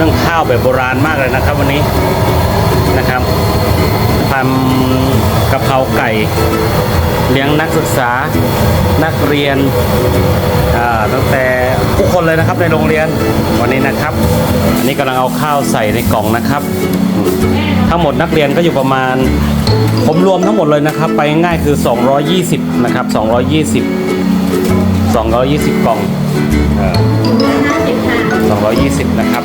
นึ่งข้าวแบบโบราณมากเลยนะครับ วันนี้นะครับทำกะเพราไก่ เลี้ยงนักศึกษานักเรียนตั้งแต่ทุกคนเลยนะครับในโรงเรียนวันนี้นะครับ อันนี้กำลังเอาข้าวใส่ในกล่องนะครับ ทั้งหมดนักเรียนก็อยู่ประมาณ ผมรวมทั้งหมดเลยนะครับ ไปง่ายคือ 220 นะครับ 220 220 กล่องเอ่อ220 นะครับ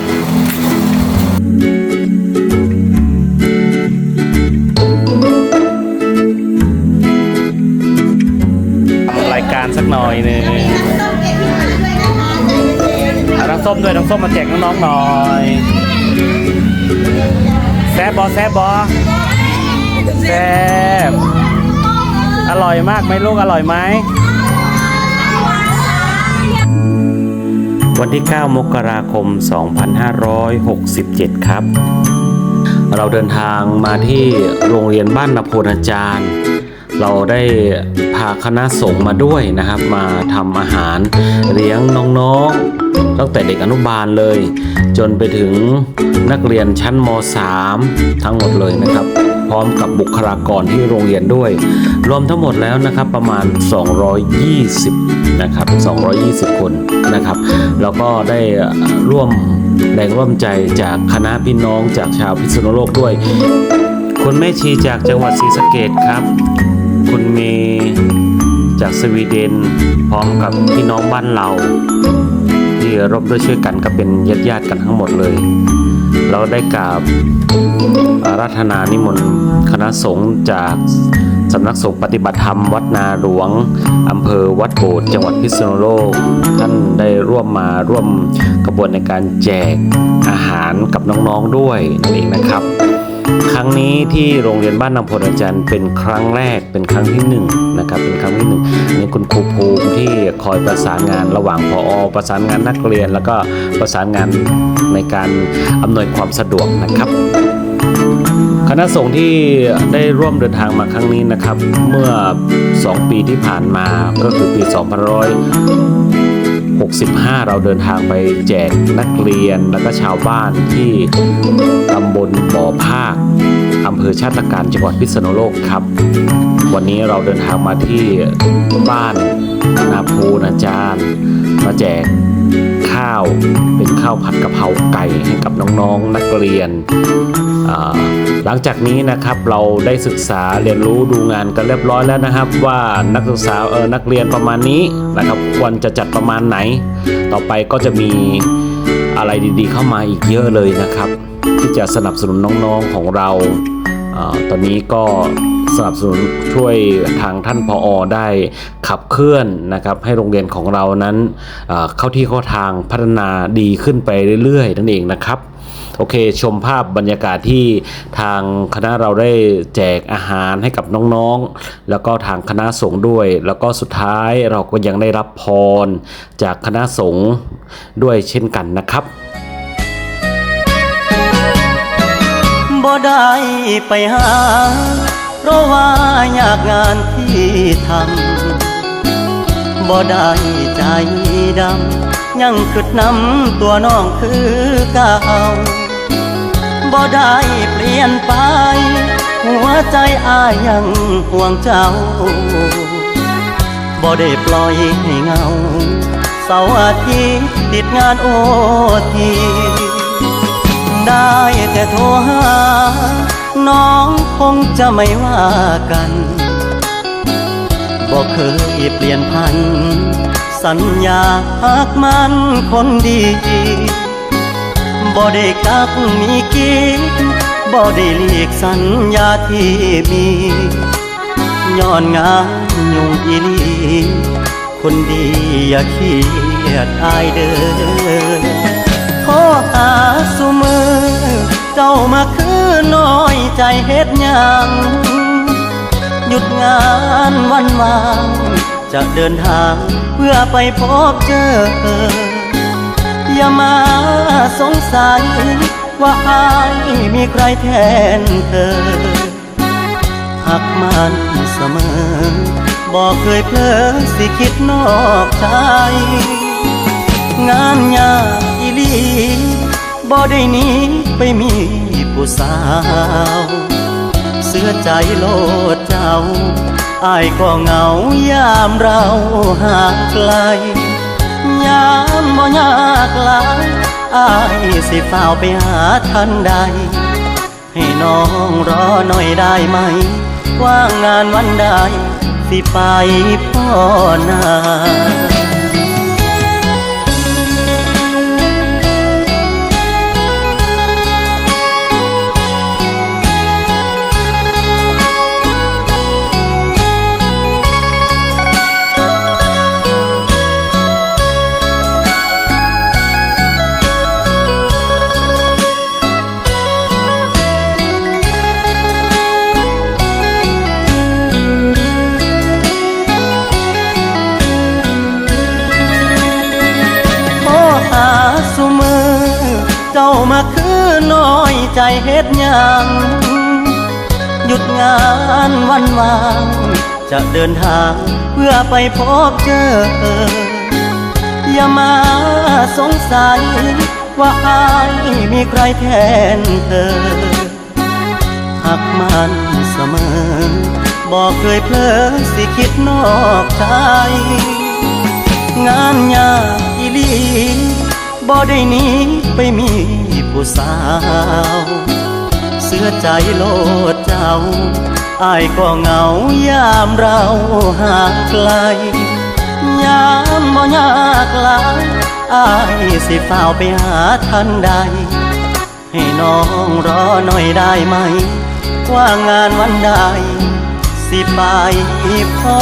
ส้มด้วยน้ำส้มมาแจกน้องๆหน่อยแซบบอแซบบอแซบอร่อยมากไหมลูกอร่อยไหมวันที่ 9 มกราคม 2567 ครับ เราเดินทางมาที่โรงเรียนบ้านนพลอาจารย์ เราได้พาคณะสงฆ์มาด้วยนะครับ มาทำอาหารเลี้ยงน้องๆตั้งแต่เด็กอนุบาลเลย จนไปถึงนักเรียนชั้นม .3 ทั้งหมดเลยนะครับ พร้อมกับบุคลากรที่โรงเรียนด้วย รวมทั้งหมดแล้วนะครับประมาณ 220 นะครับ 220 คนนะครับ แล้วก็ได้ร่วมแรงร่วมใจจากคณะพี่น้องจากชาวพิษณุโลกด้วยคุณแม่ชีจากจังหวัดศรีสะเกดครับ คุณเมย์จากสวีเดน พร้อมกับพี่น้องบ้านเราที่ร่วมด้วยช่วยกันก็เป็นญาติญาติกันทั้งหมดเลย เราได้กราบอาราธนานิมนต์คณะสงฆ์จากสำนักสงฆ์ปฏิบัติธรรม วัดนาหลวงอำเภอวัดโบสถ์จังหวัดพิษณุโลก ท่านได้ร่วมมาร่วมกระบวนในการแจกอาหารกับน้องๆด้วยนั่นเองนะครับ ครั้งนี้ที่โรงเรียนบ้านนำพลอาจารย์เป็นครั้งแรกเป็นครั้งที่หนึ่งนะครับเป็นครั้งที่หนึ่งอันนี้คุณครูภูมิที่คอยประสานงานระหว่างพอประสานงานนักเรียน แล้วก็ประสานงานในการอำนวยความสะดวกนะครับคณะสงฆ์ที่ได้ร่วมเดินทางมาครั้งนี้นะครับ เมื่อ 2 ปีที่ผ่านมาก็คือปี 2565เราเดินทางไปแจกนักเรียนแล้วก็ชาวบ้านที่ตำบลบ่อภาคอำเภอชาติการจังหวัดพิษณุโลกครับ วันนี้เราเดินทางมาที่บ้านนาภูนาจารย์มาแจก ข้าว เป็นข้าวผัดกะเพราไก่ให้กับน้องๆนักเรียน หลังจากนี้นะครับเราได้ศึกษาเรียนรู้ดูงานกันเรียบร้อยแล้วนะครับ ว่านักศึกษาเออนักเรียนประมาณนี้นะครับควรจะจัดประมาณไหน ต่อไปก็จะมีอะไรดีๆ เข้ามาอีกเยอะเลยนะครับ ที่จะสนับสนุนน้องๆของเราอาตอนนี้ก็ สนับสนุนช่วยทางท่านพออได้ขับเคลื่อนนะครับให้โรงเรียนของเรานั้นเข้าที่เข้าทางพัฒนาดีขึ้นไปเรื่อยๆ นั่นเองนะครับโอเค ชมภาพบรรยากาศที่ทางคณะเราได้แจกอาหารให้กับน้องๆ แล้วก็ทางคณะสงฆ์ด้วย แล้วก็สุดท้ายเราก็ยังได้รับพรจากคณะสงฆ์ด้วยเช่นกันนะครับบ่ได้ไปหา ราะว่าอยากงานที่ทำบ่ได้ใจดำยังคิดนำตัวน้องคือเก่าบ่ได้เปลี่ยนไป หัวใจอายยังห่วงเจ้าบ่ได้ปล่อยให้เงา เสาร์อาทิตย์ติดงานโอที ได้แต่โทรหา น้องคงจะไม่ว่ากัน บอกเคยเปลี่ยนพัน สัญญาหากมันคนดีบ่ได้กักมีกินบ่ได้เลีกสัญญาที่มีย้อนงานยุงอีลีคนดีอย่าเครียดอายเด้อขอหาสุมือ เจ้ามาคือน้อย ใจเฮ็ดหยังหยุดงานวันวางจะเดินทางเพื่อไปพบเจอ อย่ามาสงสัย ว่าอายมีใครแทนเธอหักมันเสมอ บอกเคยเพลอสิคิดนอกใจ งานยากอีลีบ่ได้นี้ไปมี ผู้สาว เสื้อใจโลดเจ้าอายก็เหงายามเราห่างไกล ยามบ่ยากหลายอายสิเฝ้าวไปหาท่านใด ให้น้องรอหน่อยได้ไหม ว่างงานวันใดสิไปพ่อนา น้อยใจเฮ็ดยังหยุดงานวันวางจะเดินทางเพื่อไปพบเจอ อย่ามาสงสัย ว่าอายมีใครแทนเธอ หักมันเสมอ บอกเคยเพลอสิคิดนอกใจ งานยากอีหลี บ่ได้หนี้ไปมีผู้สาว เสื้อใจโลดเจ้าอายก็เหงายามเราห่างไกล ยามบ่ยากลายอายสิเฝ้าวไปหาท่านใด ให้น้องรอหน่อยได้ไหม ว่างานวันใด สิไปพ่อ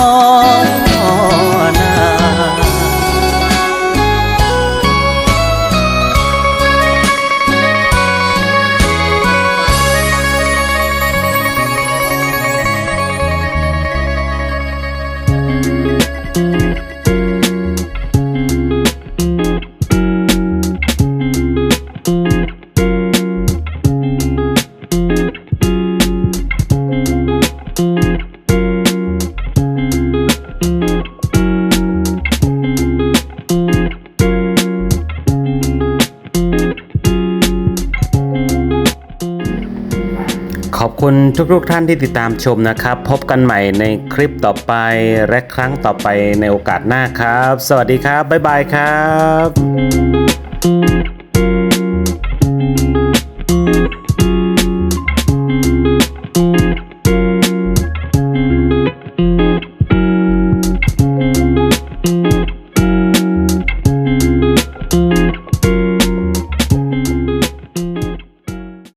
นา ขอบคุณทุกๆท่านที่ติดตามชมนะครับ พบกันใหม่ในคลิปต่อไปและครั้งต่อไปในโอกาสหน้าครับ สวัสดีครับ บ๊ายบายครับ